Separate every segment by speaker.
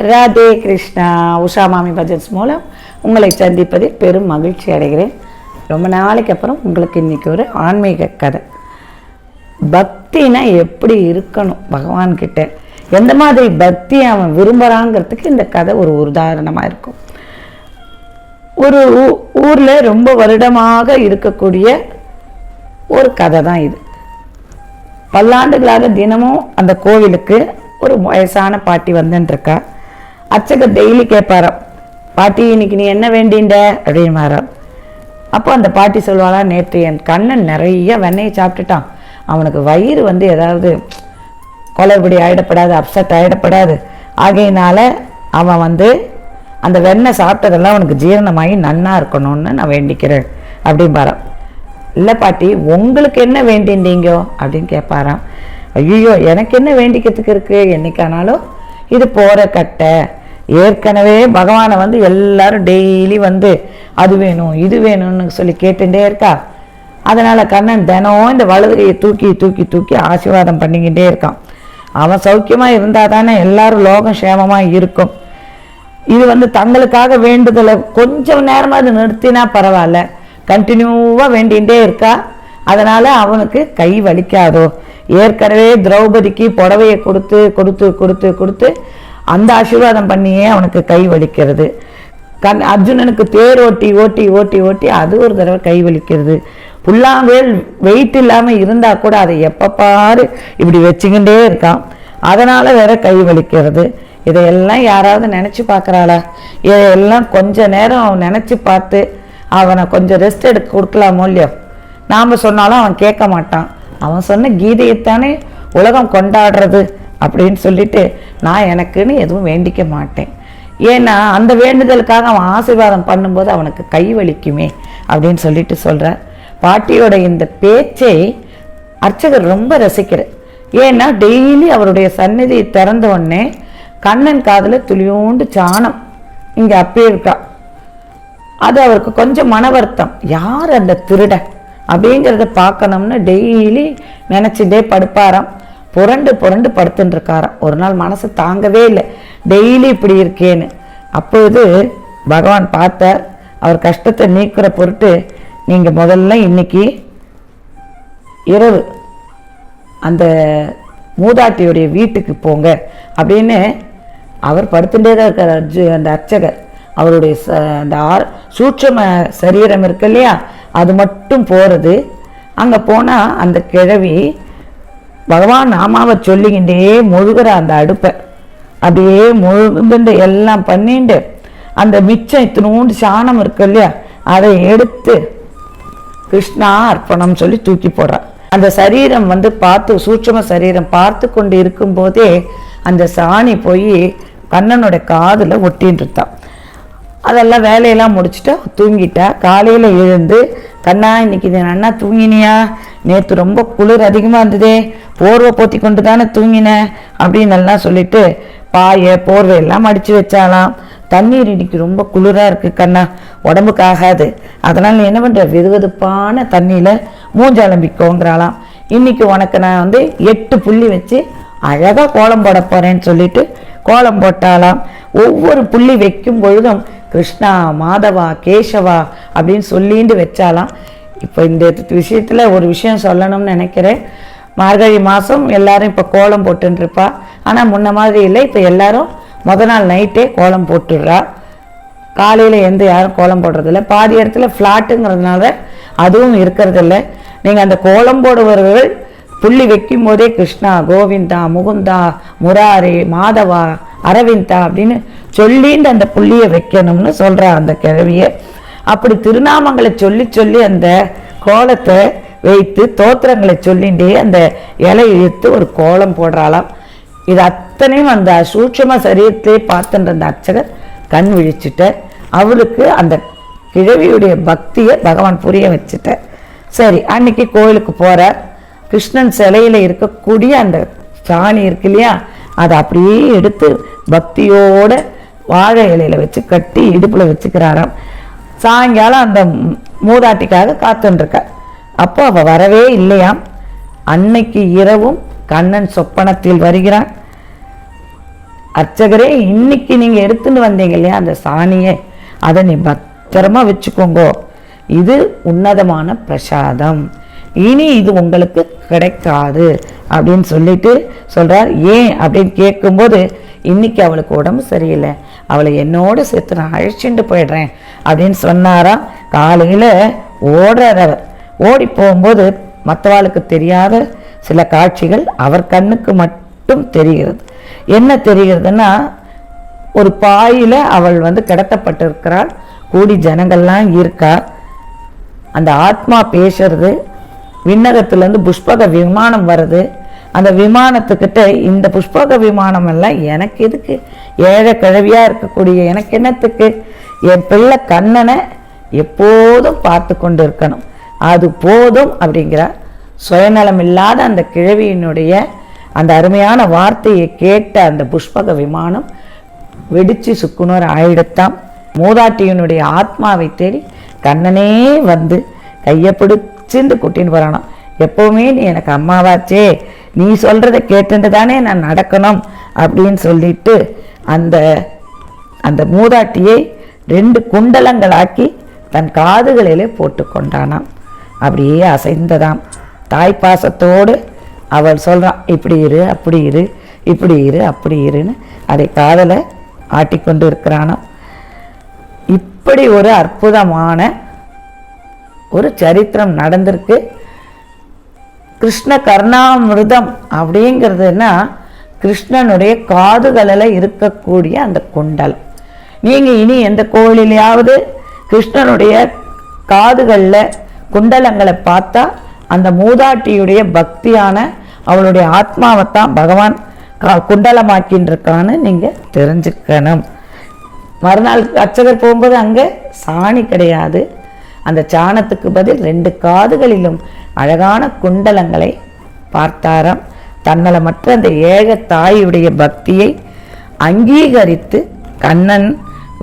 Speaker 1: ராதே கிருஷ்ணா. உஷா மாமி பஜன்ஸ் மூலம் உங்களை சந்திப்பதில் பெரும் மகிழ்ச்சி அடைகிறேன். ரொம்ப நாளைக்கு அப்புறம் உங்களுக்கு இன்றைக்கி ஒரு ஆன்மீக கதை. பக்தினா எப்படி இருக்கணும்? பகவான்கிட்ட எந்த மாதிரி பக்தி அவன் விரும்புகிறாங்கிறதுக்கு இந்த கதை ஒரு உதாரணமாக இருக்கும். ஒரு ஊ- ரொம்ப வருடமாக இருக்கக்கூடிய ஒரு கதை தான் இது. பல்லாண்டுகளாக தினமும் அந்த கோவிலுக்கு ஒரு வயசான பாட்டி வந்துட்டுருக்கா அர்ச்சகர் டெய்லி கேட்பாராம் பாட்டி இன்னைக்கு நீ என்ன வேண்டின்ற அப்படின்பாராம். அப்போ அந்த பாட்டி சொல்லுவாளா நேற்று என் கண்ணன் நிறைய வெண்ணெயை சாப்பிட்டுட்டான். அவனுக்கு வயிறு வந்து ஏதாவது கொலைபடி ஆயிடப்படாது அப்செட் ஆயிடப்படாது. ஆகையினால அவன் வந்து அந்த வெண்ணெய் சாப்பிட்டதெல்லாம் அவனுக்கு ஜீரணமாகி நன்னா இருக்கணும்னு நான் வேண்டிக்கிறேன் அப்படிம்பாராம் இல்லை பாட்டி உங்களுக்கு என்ன வேண்டிண்டீங்கோ? அப்படின்னு கேட்பாராம். ஐயோ எனக்கு என்ன வேண்டிக்கிறதுக்கு இருக்குது என்னைக்கானாலும் இது போகிற கட்டை ஏற்கனவே பகவானை வந்து எல்லாரும் டெய்லி வந்து அது வேணும் இது வேணும்னு சொல்லி கேட்டுட்டே இருக்கா. அதனால் கண்ணன் தினம் இந்த வலதுகையை தூக்கி தூக்கி தூக்கி ஆசீர்வாதம் பண்ணிக்கிட்டே இருக்கான். அவன் சௌக்கியமாக இருந்தால் தானே எல்லாரும் லோகம் சேமமாக இருக்கும். இது வந்து தங்களுக்காக வேண்டுதலை கொஞ்சம் நேரமாக அது நிறுத்தினா பரவாயில்ல. கண்டினியூவாக வேண்டிகிட்டே இருக்கா. அதனால் அவனுக்கு கை வலிக்காதோ. ஏற்கனவே திரௌபதிக்கு புடவையை கொடுத்து கொடுத்து கொடுத்து கொடுத்து அந்த ஆசீர்வாதம் பண்ணியே அவனுக்கு கை வலிக்கிறது. கண் அர்ஜுனனுக்கு தேர் ஓட்டி ஓட்டி ஓட்டி ஓட்டி அது ஒரு தடவை கை வலிக்கிறது. புல்லாங்குழல் வெயிட் இல்லாமல் இருந்தால் கூட அதை எப்போ பாரு இப்படி வச்சுக்கிட்டே இருக்கான். அதனால் வேற கை வலிக்கிறது. இதையெல்லாம் யாராவது நினச்சி பார்க்குறாளா? இதையெல்லாம் கொஞ்ச நேரம் அவன் நினச்சி பார்த்து அவனை கொஞ்சம் ரெஸ்ட் எடுக்க கொடுக்கலாமோ இல்லையோ? நாம் சொன்னாலும் அவன் கேட்க மாட்டான். அவன் சொன்ன கீதையைத்தானே உலகம் கொண்டாடுறது? அப்படின்னு சொல்லிட்டு நான் எனக்குன்னு எதுவும் வேண்டிக்க மாட்டேன். ஏன்னா அந்த வேண்டுதலுக்காக அவன் ஆசீர்வாதம் பண்ணும்போது அவனுக்கு கை வலிக்குமே அப்படின்னு சொல்லிட்டு சொல்கிறார் பாட்டியோட இந்த பேச்சை அர்ச்சகர் ரொம்ப ரசிக்கிறார். ஏன்னா டெய்லி அவருடைய சந்நிதி திறந்த உடனே கண்ணன் காதில் துளியோண்டு சாணம் இங்கே அப்பே இருக்கா. அது அவருக்கு கொஞ்சம் மன வருத்தம். யார் அந்த திருடன் அப்படிங்கிறத பார்க்கணும்னு டெய்லி நினச்சிட்டே படுப்பாராம். புரண்டு புரண்டு படுத்துட்டு இருக்காராம் ஒரு நாள் மனசு தாங்கவே இல்லை. டெய்லி இப்படி இருக்கேன்னு. அப்போது பகவான் பார்த்தார். அவர் கஷ்டத்தை நீக்கிற பொருட்டு நீங்கள் முதல்ல இன்னைக்கு இரவு அந்த மூதாட்டியுடைய வீட்டுக்கு போங்க அப்படின்னு அவர் படுத்துட்டே தான் இருக்கார் அர்ஜு அந்த அர்ச்சகர். அவருடைய ச அந்த ஆர் சூட்சம சரீரம் இருக்கு இல்லையா? அது மட்டும் போகிறது அங்கே போனால் அந்த கிழவி பகவான் நாமாவை சொல்லிக்கிட்டே முழுகிற அந்த அடுப்பை. அப்படியே முழுந்துண்டு எல்லாம் பண்ணிண்டு அந்த மிச்சம் இத்தினூண்டு சாணம் இருக்கு இல்லையா அதை எடுத்து கிருஷ்ணா அர்ப்பணம் சொல்லி தூக்கி போடுறான் அந்த சரீரம் வந்து பார்த்து சூட்சம சரீரம் பார்த்து கொண்டு இருக்கும்போதே அந்த சாணி போய் கண்ணனோட காதில் ஒட்டின்னு இருந்தான் அதெல்லாம் வேலையெல்லாம் முடிச்சுட்டு தூங்கிட்டா காலையில் எழுந்து கண்ணா இன்னைக்கு இது அண்ணா தூங்கினியா? நேற்று ரொம்ப குளிர் அதிகமாக இருந்ததே. போர்வை போத்தி கொண்டு தானே தூங்கினேன் அப்படின்னு எல்லாம் சொல்லிட்டு பாய போர்வை எல்லாம் அடித்து வச்சாலாம் தண்ணீர் இன்னைக்கு ரொம்ப குளிராக இருக்குது கண்ணா. உடம்புக்கு ஆகாது. அதனால் நீ என்ன பண்ணுற வெதுவெதுப்பான தண்ணியில் மூஞ்சலம்பிக்கோங்கிறாளாம் இன்னைக்கு உனக்கு நான் வந்து எட்டு புள்ளி வச்சு அழகாக கோலம் போட போகிறேன்னு சொல்லிட்டு கோலம் போட்டாலாம் ஒவ்வொரு புள்ளி வைக்கும் பொழுதும் கிருஷ்ணா மாதவா கேசவா அப்படின்னு சொல்லிட்டு வச்சாலாம். இப்போ இந்த விஷயத்தில் ஒரு விஷயம் சொல்லணும்னு நினைக்கிறேன். மார்கழி மாதம் எல்லாரும் இப்போ கோலம் போட்டுருப்பா ஆனால் முன்ன மாதிரி இல்லை. இப்போ எல்லாரும் முத நாள் நைட்டே கோலம் போட்டுடுறா. காலையில் எந்த யாரும் கோலம் போடுறதில்ல. பாதி இடத்துல ஃப்ளாட்டுங்கிறதுனால அதுவும் இருக்கிறதில்ல. நீங்கள் அந்த கோலம் போடுபவர்கள் புள்ளி வைக்கும் போதே கிருஷ்ணா கோவிந்தா முகுந்தா முராரி மாதவா அரவிந்தா அப்படின்னு சொல்லிட்டு அந்த புள்ளியை வைக்கணும்னு சொல்றா அந்த கிழவியை. அப்படி திருநாமங்களை சொல்லி சொல்லி அந்த கோலத்தை வைத்து தோத்திரங்களை சொல்லிண்டே அந்த இலை இழுத்து ஒரு கோலம் போடுறாளாம். இது அத்தனையும் அந்த சூட்சம சரீரத்திலே பார்த்துன்ற அந்த அர்ச்சகர் கண் விழிச்சிட்ட அவளுக்கு அந்த கிழவியுடைய பக்தியை பகவான் புரிய வச்சுட்ட சரி அன்னைக்கு கோயிலுக்கு போகிறார் கிருஷ்ணன் சிலையில இருக்கக்கூடிய அந்த சாணி இருக்கு இல்லையா? அதை அப்படியே எடுத்து பக்தியோட வாழை இலையில வச்சு கட்டி இடுப்புல வச்சுக்கிறாராம். சாயங்காலம் அந்த மூதாட்டிக்காக காத்துன்னு அப்போ அவ வரவே இல்லையாம். அன்னைக்கு இரவும் கண்ணன் சொப்பனத்தில் வருகிறான். அர்ச்சகரே இன்னைக்கு நீங்க எடுத்துன்னு வந்தீங்க இல்லையா அந்த சாணியை? அதை நீ பத்திரமா வச்சுக்கோங்க. இது உன்னதமான பிரசாதம். இனி இது உங்களுக்கு கிடைக்காது. அப்படின்னு சொல்லிட்டு சொல்கிறார் ஏன் அப்படின்னு கேட்கும்போது இன்றைக்கி அவளுக்கு உடம்பு சரியில்லை. அவளை என்னோட சேர்த்து நான் அழைச்சிட்டு போயிடுறேன். அப்படின்னு சொன்னாரா? காலையில் ஓடுறவர் அவர். ஓடி போகும்போது மற்றவாளுக்கு தெரியாத சில காட்சிகள் அவர் கண்ணுக்கு மட்டும் தெரிகிறது. என்ன தெரிகிறதுன்னா ஒரு பாயில் அவள் வந்து கிடத்தப்பட்டிருக்கிறாள். கூடி ஜனங்கள்லாம் இருக்கா? அந்த ஆத்மா பேசுறது விண்ணகத்துலேருந்து புஷ்பக விமானம் வருது. அந்த விமானத்துக்கிட்ட இந்த புஷ்பக விமானம் எல்லாம் எனக்கு எதுக்கு? ஏழை கிழவியாக இருக்கக்கூடிய எனக்கு என்னத்துக்கு? என் பிள்ளை கண்ணனை எப்போதும் பார்த்து கொண்டு இருக்கணும் அது போதும் அப்படிங்கிற சுயநலம் இல்லாத அந்த கிழவியினுடைய அந்த அருமையான வார்த்தையை கேட்ட அந்த புஷ்பக விமானம் வெடிச்சு சுக்குநூறு ஆயிடத்தாம். மூதாட்டியினுடைய ஆத்மாவை தேடி கண்ணனே வந்து கையை பிடிச்சிருந்து கூட்டின்னு போறானாம். எப்போவுமே நீ எனக்கு அம்மாவாச்சே நீ சொல்கிறத கேட்டுட்டு தானே நான் நடக்கணும் அப்படின்னு சொல்லிட்டு அந்த அந்த மூதாட்டியை ரெண்டு குண்டலங்களாக்கி தன் காதுகளிலே போட்டு கொண்டானாம் அப்படியே அசைந்ததாம். தாய் பாசத்தோடு அவள் சொல்கிறான் இப்படி இரு அப்படி இரு இப்படி இரு அப்படி இருன்னு. அதை காதலை ஆட்டிக்கொண்டு இருக்கிறானாம். இப்படி ஒரு அற்புதமான ஒரு சரித்திரம் நடந்திருக்கு. கிருஷ்ண கர்ணாமிருதம் அப்படிங்கிறதுனா கிருஷ்ணனுடைய காதுகளில் இருக்கக்கூடிய அந்த குண்டலம் நீங்கள் இனி எந்த கோவிலையாவது கிருஷ்ணனுடைய காதுகளில் குண்டலங்களை பார்த்தா அந்த மூதாட்டியுடைய பக்தியான அவளுடைய ஆத்மாவைத்தான் பகவான் கா- குண்டலமாக்கின்றிருக்கான்னு நீங்கள் தெரிஞ்சுக்கணும். மறுநாள் அர்ச்சகர் போகும்போது அங்கே சாணி கிடையாது. அந்த சாணத்துக்கு பதில் ரெண்டு காதுகளிலும் அழகான குண்டலங்களை பார்த்தாராம். தன்னலமற்ற அந்த ஏக தாயுடைய பக்தியை அங்கீகரித்து கண்ணன்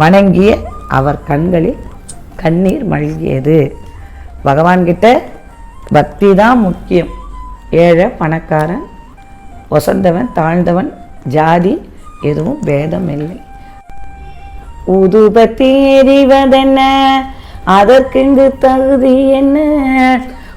Speaker 1: வணங்கிய அவர் கண்களில் கண்ணீர் மல்கியது. பகவான்கிட்ட பக்தி தான் முக்கியம். ஏழை பணக்காரன் ஒசந்தவன் தாழ்ந்தவன் ஜாதி எதுவும் பேதம் இல்லை உதுபத்தி எறிவதென்ன அதற்கிங்கு தகுதி என்ன?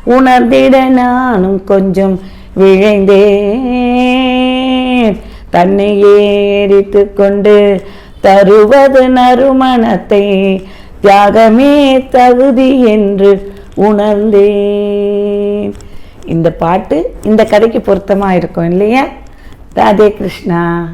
Speaker 1: உணர்ந்திட நானும் கொஞ்சம் விழைந்தேன். தன்னை ஏறித்து கொண்டு தருவது நறுமணத்தை தியாகமே தகுதி என்று உணர்ந்தேன். இந்த பாட்டு இந்த கதைக்கு பொருத்தமாக இருக்கும் இல்லையா? ராதே கிருஷ்ணா.